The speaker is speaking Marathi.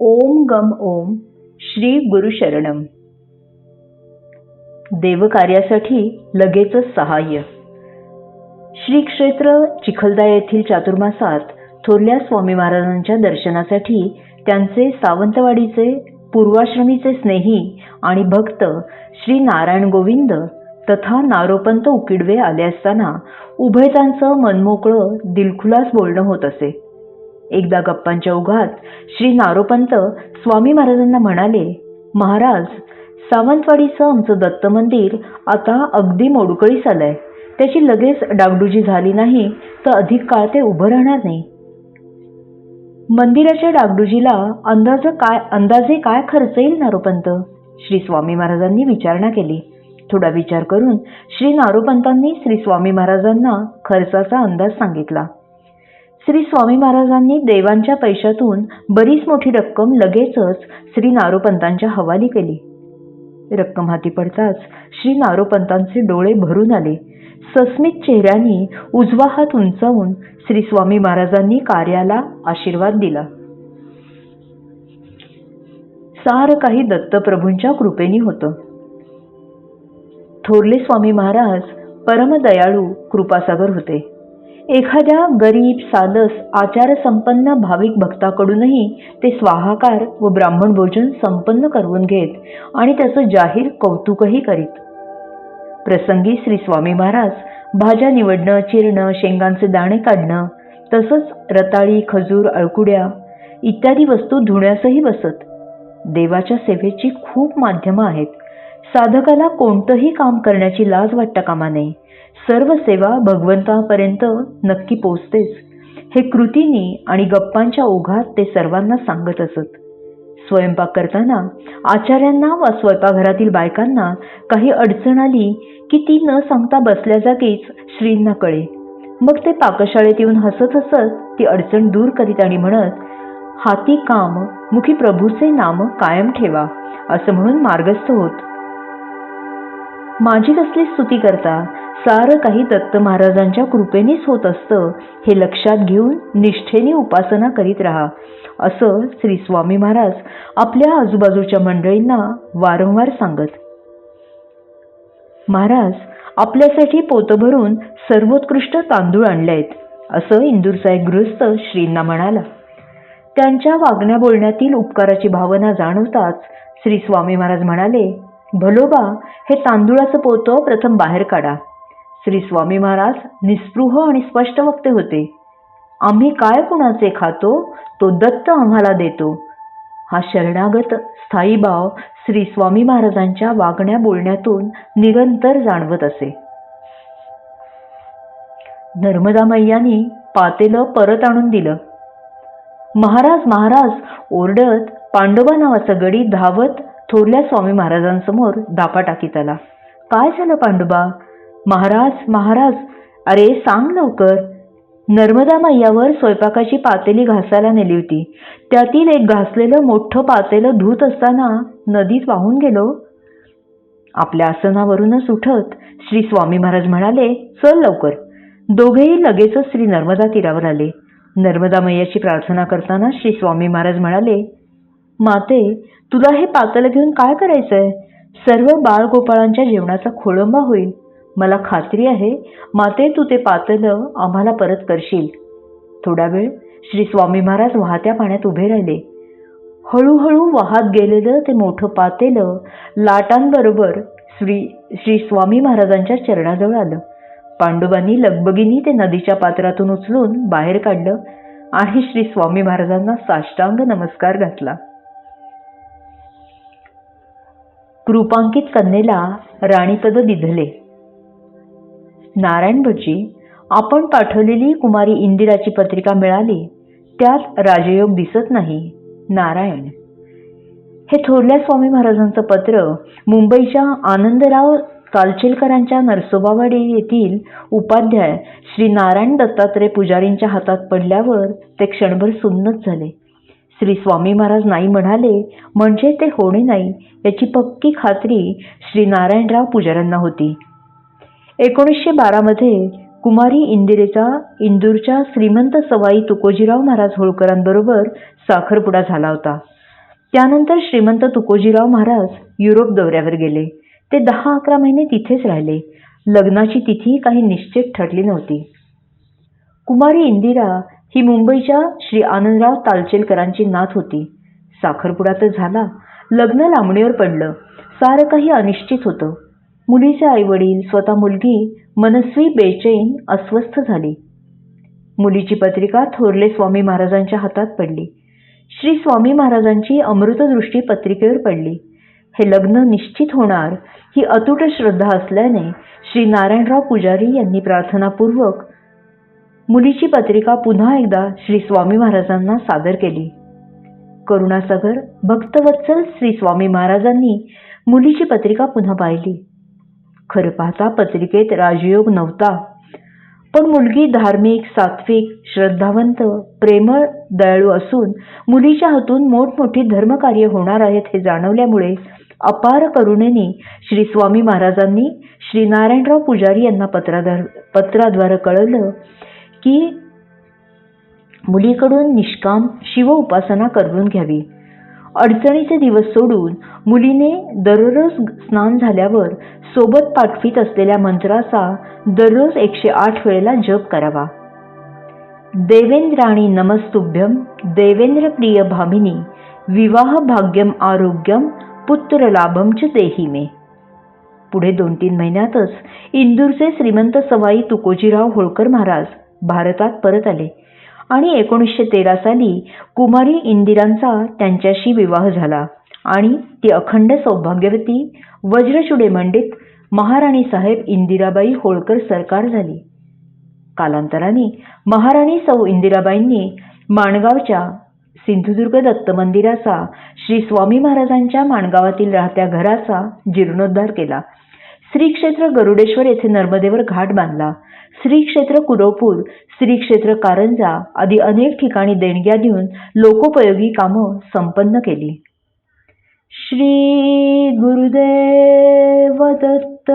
ओम गम ओम श्री गुरुशरणम देवकार्यासाठी लगेचच सहाय्य. श्री क्षेत्र चिखलदा येथील चातुर्मासात थोरल्या स्वामी महाराजांच्या दर्शनासाठी त्यांचे सावंतवाडीचे पूर्वाश्रमीचे स्नेही आणि भक्त श्री नारायण गोविंद तथा नारोपंत उकिडवे आले असताना उभयतांचं मनमोकळं दिलखुलास बोलणं होत असे. एकदा गप्पांच्या ओघात श्री नारोपंत स्वामी महाराजांना म्हणाले महाराज सावंतवाडीचं आमचं दत्त मंदिर आता अगदी मोडकळीस आलंय. त्याची लगेच डागडुजी झाली नाही तर अधिक काळ ते उभं राहणार नाही. मंदिराच्या डागडुजीला अंदाज काय अंदाजे काय खर्च येईल नारोपंत? श्री स्वामी महाराजांनी विचारणा केली. थोडा विचार करून श्री नारोपंतांनी श्री स्वामी महाराजांना खर्चाचा अंदाज सांगितला. श्री स्वामी महाराजांनी देवांच्या पैशातून बरीच मोठी रक्कम लगेचच श्री नारोपंतांच्या हवाली केली. रक्कम हाती पडताच श्री नारोपंतांचे डोळे भरून आले. सस्मित चेहऱ्याने उजवा हात उंचावून श्री स्वामी महाराजांनी कार्याला आशीर्वाद दिला. सार काही दत्तप्रभूंच्या कृपेनी होतं. थोरले स्वामी महाराज परमदयाळू कृपासागर होते. एखाद्या गरीब सालस आचारसंपन्न भाविक भक्ताकडूनही ते स्वाहाकार व ब्राह्मण भोजन संपन्न करवून घेत आणि त्याचं जाहीर कौतुकही करीत. प्रसंगी श्री स्वामी महाराज भाज्या निवडणं चिरणं शेंगांचे दाणे काढणं तसंच रताळी खजूर अळकुड्या इत्यादी वस्तू धुण्यासही बसत. देवाच्या सेवेची खूप माध्यमं आहेत. साधकाला कोणतंही काम करण्याची लाज वाटता कामा नये. सर्व सेवा भगवंतापर्यंत नक्की पोचतेच. हे कृतींनी आणि गप्पांच्या ओघात ते सर्वांना सांगत असत. स्वयंपाक करताना आचार्यांना वा स्वयंपाकघरातील बायकांना काही अडचण आली की ती न सांगता बसल्या जागीच श्रींना कळे. मग ते पाकशाळेत येऊन हसत हसत ती अडचण दूर करीत आणि म्हणत हाती काम मुखी प्रभूचे नाम कायम ठेवा असं म्हणून मार्गस्थ होत. माझी कसली स्तुती करता? सारं काही दत्त महाराजांच्या कृपेनेच होत असतं हे लक्षात घेऊन निष्ठेने उपासना करीत राहा. असं श्री स्वामी महाराज आपल्या आजूबाजूच्या मंडळींना वारंवार सांगत. महाराज आपल्यासाठी पोतं भरून सर्वोत्कृष्ट तांदूळ आणले आहेत असं इंदूरचा एक गृहस्थ श्रींना म्हणाला. त्यांच्या वागण्या बोलण्यातील उपकाराची भावना जाणवताच श्री स्वामी महाराज म्हणाले भलोबा हे तांदूळाचं पोतं प्रथम बाहेर काढा. श्री स्वामी महाराज निस्पृह आणि स्पष्ट वक्ते होते. आम्ही काय कुणाचे खातो तो दत्त आम्हाला देतो. हा शरणागत स्थायी भाव श्री स्वामी महाराजांच्या वागण्या बोलण्यातून निरंतर जाणवत असे. नर्मदा मैयानी पातेलं परत आणून दिलं. महाराज महाराज ओरडत पांडोबा नावाचा गडी धावत थोरल्या स्वामी महाराजांसमोर दापा टाकीत आला. काय झालं पांडुबा? महाराज महाराज अरे सांग लवकर. नर्मदा मैयावर स्वयंपाकाची पातेली घासायला नेली होती. त्यातील एक घासलेलं मोठं पातेलं धुत असताना नदीत वाहून गेलो. आपल्या आसनावरूनच उठत श्री स्वामी महाराज म्हणाले चल लवकर. दोघेही लगेचच श्री नर्मदा तीरावर आले. नर्मदा मैयाची प्रार्थना करताना श्री स्वामी महाराज म्हणाले माते तुला हे पातळ घेऊन काय करायचंय? सर्व बाळगोपाळांच्या जेवणाचा खोळंबा होईल. मला खात्री आहे माते तू ते पातलं आम्हाला परत करशील. थोडा वेळ श्री स्वामी महाराज वाहत्या पाण्यात उभे राहिले. हळूहळू वाहत गेलेलं ते मोठं पातेलं लाटांबरोबर श्री श्री स्वामी महाराजांच्या चरणाजवळ आलं. पांडुबांनी लगबगीनी ते नदीच्या पात्रातून उचलून बाहेर काढलं आणि श्री स्वामी महाराजांना साष्टांग नमस्कार घातला. कृपांकित कन्येला राणीपद दिधले. नारायण भटजी आपण पाठवलेली कुमारी इंदिराची पत्रिका मिळाली त्यात राजयोग दिसत नाही नारायण. हे थोरल्या स्वामी महाराजांचं पत्र मुंबईच्या आनंदराव कालचेलकरांच्या नरसोबावाडी येथील उपाध्याय श्री नारायण दत्तात्रय पुजारींच्या हातात पडल्यावर ते क्षणभर सुन्नच झाले. श्री स्वामी महाराज नाही म्हणाले म्हणजे ते होणे नाही याची पक्की खात्री श्री नारायणराव पुजाऱ्यांना होती. एकोणीसशे बारामध्ये कुमारी इंदिरेचा इंदूरच्या श्रीमंत सवाई तुकोजीराव महाराज होळकरांबरोबर साखरपुडा झाला होता. त्यानंतर श्रीमंत तुकोजीराव महाराज युरोप दौऱ्यावर गेले. ते दहा अकरा महिने तिथेच राहिले. लग्नाची तिथी काही निश्चित ठरली नव्हती. कुमारी इंदिरा ही मुंबईच्या श्री आनंदराव तालचेलकरांची नात होती. साखरपुडा तर झाला. लग्न लांबणीवर पडलं. सारं काही अनिश्चित होतं. मुलीचे आईवडील स्वतः मुलगी मनस्वी बेचैन अस्वस्थ झाली. मुलीची पत्रिका थोरले स्वामी महाराजांच्या हातात पडली. श्री स्वामी महाराजांची अमृतदृष्टी पत्रिकेवर पडली. हे लग्न निश्चित होणार ही अतूट श्रद्धा असल्याने श्री नारायणराव पुजारी यांनी प्रार्थनापूर्वक मुलीची पत्रिका पुन्हा एकदा श्री स्वामी महाराजांना सादर केली. करुणासागर भक्तवत्सल श्री स्वामी महाराजांनी मुलीची पत्रिका पुन्हा पाहिली. खरं पाहता पत्रिकेत राजयोग नव्हता. पण मुलगी धार्मिक सात्विक श्रद्धावंत प्रेमळ दयाळू असून मुलीच्या हातून मोठमोठी धर्मकार्य होणार आहेत हे जाणवल्यामुळे अपार करुणेने श्री स्वामी महाराजांनी श्री नारायणराव पुजारी यांना पत्राद्वार पत्राद्वारे कळवलं की मुलीकडून निष्काम शिव उपासना करून घ्यावी. अडचणीचे दिवस सोडून मुलीने दररोज स्नान झाल्यावर सोबत पाठवीत असलेल्या मंत्राचा दररोज एकशे आठ वेळेला जप करावा. देवेंद्राणी नमस्तुभ्यम देवेंद्र प्रिय भामिनी विवाह भाग्यम आरोग्यम पुत्र लाभम च देही मे. पुढे दोन तीन महिन्यातच इंदूरचे श्रीमंत सवाई तुकोजीराव होळकर महाराज भारतात परत आले. आणि एकोणीसशे तेरा साली कुमारी इंदिरांचा त्यांच्याशी विवाह झाला. आणि ती अखंड सौभाग्यवती वज्रचुडे मंडित महाराणी साहेब इंदिराबाई होळकर सरकार झाली. कालांतराने महाराणी सौ इंदिराबाईंनी माणगावच्या सिंधुदुर्ग दत्त मंदिराचा श्री स्वामी महाराजांच्या माणगावातील राहत्या घराचा जीर्णोद्धार केला. श्री क्षेत्र गरुडेश्वर येथे नर्मदेवर घाट बांधला. श्री क्षेत्र कुरवपूर श्री क्षेत्र कारंजा आदी अनेक ठिकाणी देणग्या देऊन लोकोपयोगी कामं संपन्न केली. श्री गुरुदेव दत्त